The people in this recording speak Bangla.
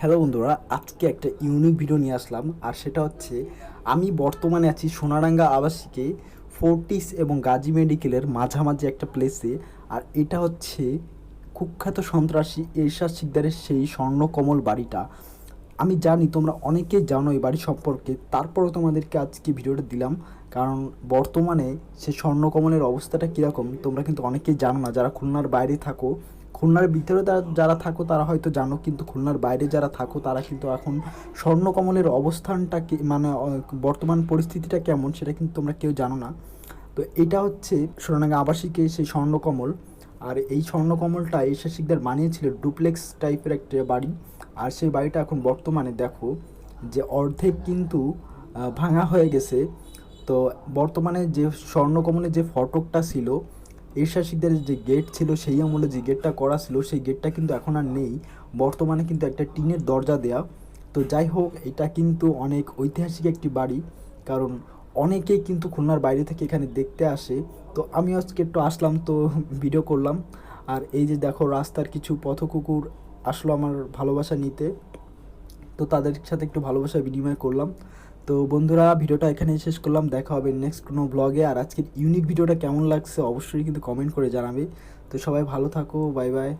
হ্যালো বন্ধুরা, আজকে একটা ইউনিক ভিডিও নিয়ে আসলাম, আর সেটা হচ্ছে আমি বর্তমানে আছি সোনারাঙ্গা আবাসিকে ফোর্টিস এবং গাজী মেডিকেলের মাঝামাঝি একটা প্লেসে আর এটা হচ্ছে কুখ্যাত সন্ত্রাসী এরশাদ শিকদারের সেই স্বর্ণকমল বাড়িটা। আমি জানি তোমরা অনেকেই জানো এই বাড়ি সম্পর্কে, তারপরেও তোমাদেরকে আজকে ভিডিওটা দিলাম, কারণ বর্তমানে সে স্বর্ণকমলের অবস্থাটা কীরকম, তোমরা কিন্তু অনেকেই জানো না, যারা খুলনার বাইরে থাকো খুলনার ভিতরে তারা যারা থাকো, তারা হয়তো জানো, কিন্তু খুলনার বাইরে যারা থাকো, তারা কিন্তু এখন স্বর্ণকমলের অবস্থানটা মানে বর্তমান পরিস্থিতিটা কেমন সেটা কিন্তু তোমরা কেউ জানো না। তো এটা হচ্ছে সোনানাগা আবাসিকে সেই স্বর্ণকমল। আর এই স্বর্ণকমলটা এশা শিকদার বানিয়েছিল ডুপ্লেক্স টাইপের একটা বাড়ি। আর সেই বাড়িটা এখন বর্তমানে দেখো যে অর্ধেক কিন্তু ভাঙা হয়ে গেছে। তো বর্তমানে যে স্বর্ণকমলের যে ফটকটা ছিল এরশাদ শিকদারের যে গেট ছিল, সেই আমলে যে গেটটা করা ছিল, সেই গেটটা কিন্তু এখন আর নেই। বর্তমানে কিন্তু একটা টিনের দরজা দেয়া। তো যাই হোক, এটা কিন্তু অনেক ঐতিহাসিক একটি বাড়ি। কারণ অনেকেই কিন্তু খুলনার বাইরে থেকে এখানে দেখতে আসে। তো আমি আজকে একটু আসলাম, তো ভিডিও করলাম। আর এই যে দেখো, রাস্তার কিছু পথকুকুর আসলো আমার ভালোবাসা নিতে। তো তাদের সাথে একটু ভালোবাসা বিনিময় করলাম। তো বন্ধুরা, ভিডিওটা এখানে শেষ করলাম। দেখা হবে নেক্সট কোনো ব্লগে আর আজকের ইউনিক ভিডিওটা কেমন লাগছে অবশ্যই কিন্তু কমেন্ট করে জানাবে। তো সবাই ভালো থাকো বাই বাই